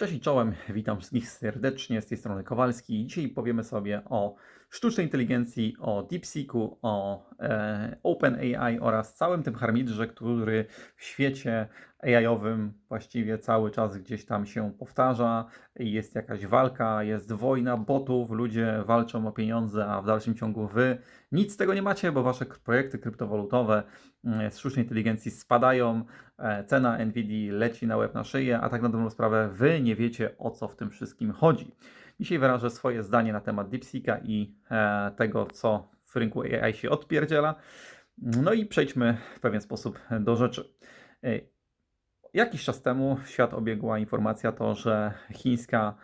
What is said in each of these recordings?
Cześć i czołem, witam wszystkich serdecznie z tej strony Kowalski. Dzisiaj powiemy sobie o sztucznej inteligencji, o DeepSeeku, o e, OpenAI oraz całym tym harmidrze, który w świecie AI-owym właściwie cały czas gdzieś tam się powtarza. Jest jakaś walka, jest wojna botów, ludzie walczą o pieniądze, a w dalszym ciągu wy nic z tego nie macie, bo wasze projekty kryptowalutowe mm, z sztucznej inteligencji spadają, e, cena Nvidia leci na łeb na szyję, a tak na dobrą sprawę wy nie wiecie o co w tym wszystkim chodzi. Dzisiaj wyrażę swoje zdanie na temat DeepSeeka i e, tego, co w rynku AI się odpierdziela. No i przejdźmy w pewien sposób do rzeczy. Jakiś czas temu świat obiegła informacja to, że chińska,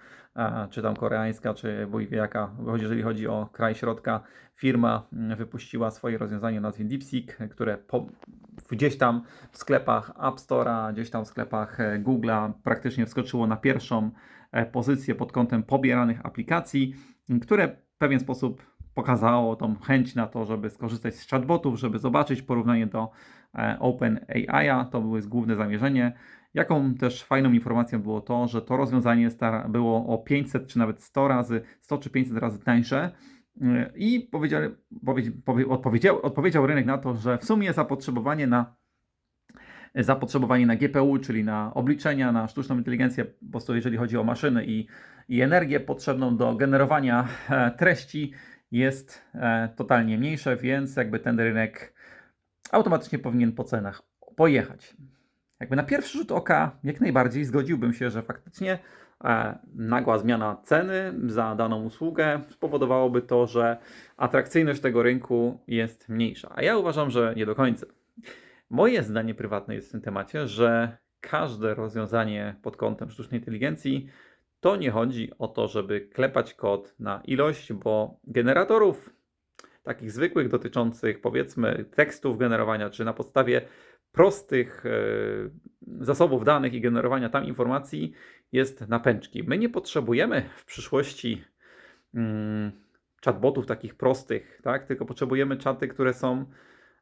czy tam koreańska, czy bój wie jaka, jeżeli chodzi o kraj środka, firma mm, wypuściła swoje rozwiązanie o nazwie DeepSeek, które po, gdzieś tam w sklepach App Store'a, gdzieś tam w sklepach e, Google'a praktycznie wskoczyło na pierwszą e, pozycję pod kątem pobieranych aplikacji, które w pewien sposób pokazało tą chęć na to, żeby skorzystać z chatbotów, żeby zobaczyć porównanie do e, OpenAI. To było główne zamierzenie. Jaką też fajną informacją było to, że to rozwiązanie było o 500 czy nawet 100 razy, 100 czy 500 razy tańsze. Yy, I powiedział, powie, powie, odpowiedział, odpowiedział rynek na to, że w sumie zapotrzebowanie na zapotrzebowanie na GPU, czyli na obliczenia, na sztuczną inteligencję, po prostu jeżeli chodzi o maszyny i, i energię potrzebną do generowania e, treści, jest e, totalnie mniejsze, więc jakby ten rynek automatycznie powinien po cenach pojechać. Jakby na pierwszy rzut oka jak najbardziej zgodziłbym się, że faktycznie e, nagła zmiana ceny za daną usługę spowodowałoby to, że atrakcyjność tego rynku jest mniejsza. A ja uważam, że nie do końca. Moje zdanie prywatne jest w tym temacie, że każde rozwiązanie pod kątem sztucznej inteligencji to nie chodzi o to, żeby klepać kod na ilość, bo generatorów takich zwykłych dotyczących powiedzmy tekstów generowania, czy na podstawie prostych e, zasobów danych i generowania tam informacji jest na pęczki. My nie potrzebujemy w przyszłości mm, chatbotów takich prostych, tak? tylko potrzebujemy czaty, które są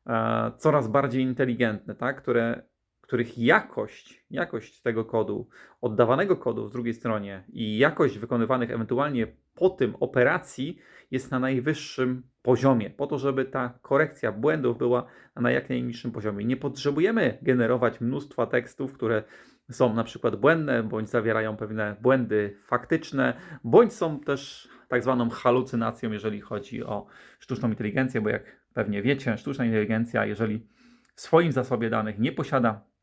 e, coraz bardziej inteligentne, tak? które, których jakość, jakość tego kodu, oddawanego kodu w drugiej stronie i jakość wykonywanych ewentualnie po tym operacji jest na najwyższym poziomie, po to, żeby ta korekcja błędów była na jak najniższym poziomie. Nie potrzebujemy generować mnóstwa tekstów, które są na przykład błędne, bądź zawierają pewne błędy faktyczne, bądź są też tak zwaną halucynacją, jeżeli chodzi o sztuczną inteligencję, bo jak pewnie wiecie, sztuczna inteligencja, jeżeli w swoim zasobie danych nie posiada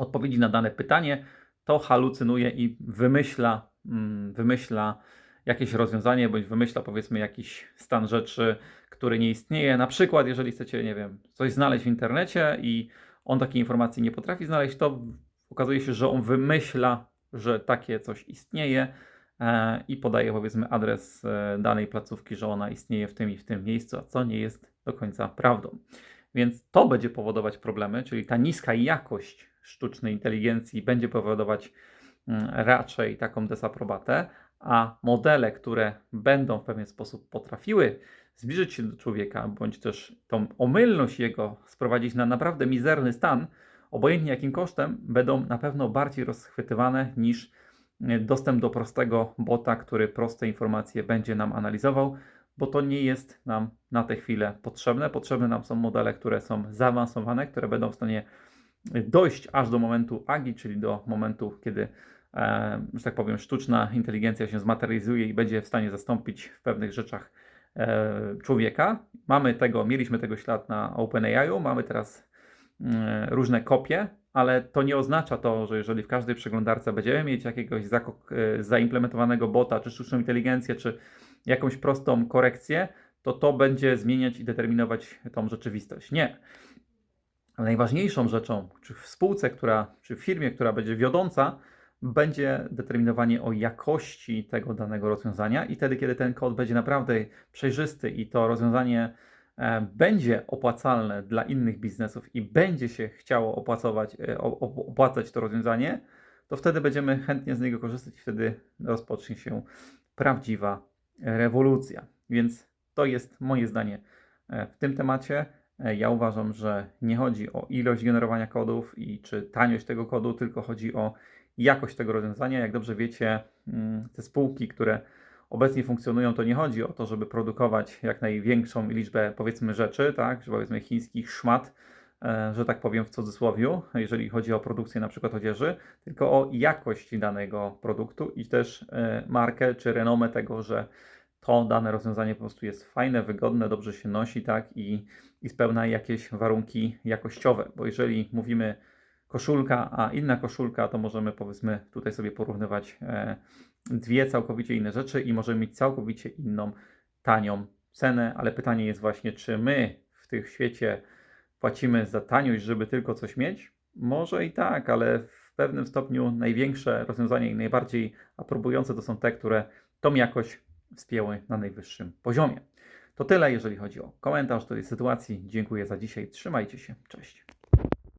odpowiedzi na dane pytanie, to halucynuje i wymyśla, mm, wymyśla jakieś rozwiązanie, bądź wymyśla powiedzmy jakiś stan rzeczy, który nie istnieje. Na przykład, jeżeli chcecie, nie wiem, coś znaleźć w internecie i on takiej informacji nie potrafi znaleźć, to okazuje się, że on wymyśla, że takie coś istnieje e, i podaje powiedzmy adres e, danej placówki, że ona istnieje w tym i w tym miejscu, a co nie jest do końca prawdą. Więc to będzie powodować problemy, czyli ta niska jakość sztucznej inteligencji będzie powodować mm, raczej taką desaprobatę, a modele, które będą w pewien sposób potrafiły zbliżyć się do człowieka, bądź też tą omylność jego sprowadzić na naprawdę mizerny stan, obojętnie jakim kosztem, będą na pewno bardziej rozchwytywane niż e, dostęp do prostego bota, który proste informacje będzie nam analizował, bo to nie jest nam na tę chwilę potrzebne. Potrzebne nam są modele, które są zaawansowane, które będą w stanie dojść aż do momentu AGI, czyli do momentu, kiedy, e, że tak powiem, sztuczna inteligencja się zmaterializuje i będzie w stanie zastąpić w pewnych rzeczach e, człowieka. Mamy tego, mieliśmy tego ślad na OpenAI, mamy teraz mm, różne kopie, ale to nie oznacza to, że jeżeli w każdej przeglądarce będziemy mieć jakiegoś e, zaimplementowanego bota, czy sztuczną inteligencję, czy jakąś prostą korekcję, to to będzie zmieniać i determinować tą rzeczywistość. Nie. Najważniejszą rzeczą, czy w spółce, która, czy w firmie, która będzie wiodąca, będzie determinowanie o jakości tego danego rozwiązania i wtedy, kiedy ten kod będzie naprawdę przejrzysty i to rozwiązanie e, będzie opłacalne dla innych biznesów i będzie się chciało opłacować, e, opłacać to rozwiązanie, to wtedy będziemy chętnie z niego korzystać i wtedy rozpocznie się prawdziwa rewolucja. Więc to jest moje zdanie e, w tym temacie. E, Ja uważam, że nie chodzi o ilość generowania kodów i czy taniość tego kodu, tylko chodzi o jakość tego rozwiązania. Jak dobrze wiecie, mm, te spółki, które obecnie funkcjonują, to nie chodzi o to, żeby produkować jak największą liczbę, powiedzmy, rzeczy, tak, że powiedzmy chińskich szmat, e, że tak powiem w cudzysłowie, jeżeli chodzi o produkcję na przykład odzieży, tylko o jakość danego produktu i też e, markę czy renomę tego, że to dane rozwiązanie po prostu jest fajne, wygodne, dobrze się nosi, tak, i, i spełnia jakieś warunki jakościowe, bo jeżeli mówimy koszulka, a inna koszulka, to możemy powiedzmy tutaj sobie porównywać e, dwie całkowicie inne rzeczy i możemy mieć całkowicie inną, tanią cenę, ale pytanie jest właśnie, czy my w tym świecie płacimy za taniość, żeby tylko coś mieć? Może i tak, ale w pewnym stopniu największe rozwiązania i najbardziej aprobujące to są te, które tą jakość wspięły na najwyższym poziomie. To tyle, jeżeli chodzi o komentarz do tej sytuacji. Dziękuję za dzisiaj. Trzymajcie się. Cześć.